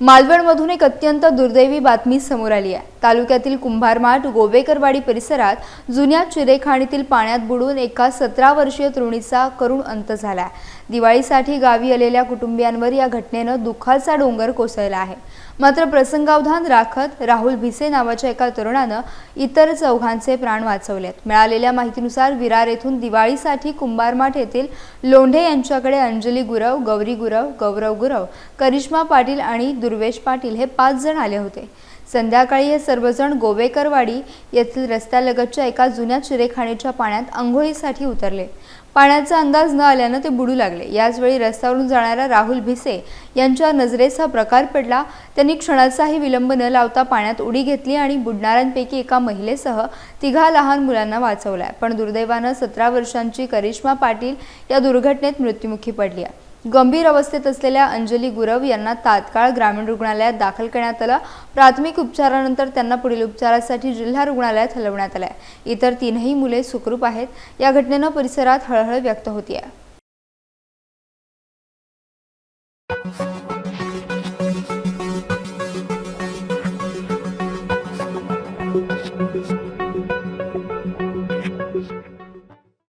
मालवणमधून एक अत्यंत दुर्दैवी बातमी समोर आली आहे. तालुक्यातील कुंभारमाठ गोवेकरवाडी परिसरात जुन्या चिरेखाणीतील पाण्यात बुडून एका सतरा वर्षीय तरुणीचा करुण अंत झाला आहे. दिवाळीसाठी गावी आलेल्या कुटुंबियांवर या घटनेनं दुःखाचा डोंगर कोसळला आहे. मात्र प्रसंगावधान राखत राहुल भिसे नावाच्या एका तरुणानं इतर चौघांचे प्राण वाचवलेत. मिळालेल्या माहितीनुसार विरार येथून दिवाळीसाठी कुंभारमाठ येथील लोंढे यांच्याकडे अंजली गुरव गौरी गुरव गौरव गुरव करिश्मा पाटील आणि दुर्वेश पाटील हे पाच जण आले होते. संध्याकाळी हे सर्वजण गोवेकरवाडी येथील रस्त्यालगतच्या एका जुन्या चिरेखाणीच्या पाण्यात आंघोळीसाठी उतरले. पाण्याचा अंदाज न आल्यानं ते बुडू लागले. याचवेळी रस्त्यावरून जाणाऱ्या राहुल भिसे यांच्या नजरेस हा प्रकार पडला. त्यांनी क्षणाचाही विलंब न लावता पाण्यात उडी घेतली आणि बुडणाऱ्यांपैकी एका महिलेसह तिघा लहान मुलांना वाचवलाय. पण दुर्दैवानं सतरा वर्षांची करिश्मा पाटील या दुर्घटनेत मृत्युमुखी पडली आहे. गंभीर अवस्थेत असलेल्या अंजली गुरव यांना तात्काळ ग्रामीण रुग्णालयात दाखल करण्यात आलं. प्राथमिक उपचारानंतर त्यांना पुढील उपचारासाठी जिल्हा रुग्णालयात हलवण्यात आलंय. इतर तीनही मुले सुखरूप आहेत. या घटनेनं परिसरात हळहळ व्यक्त होती आहे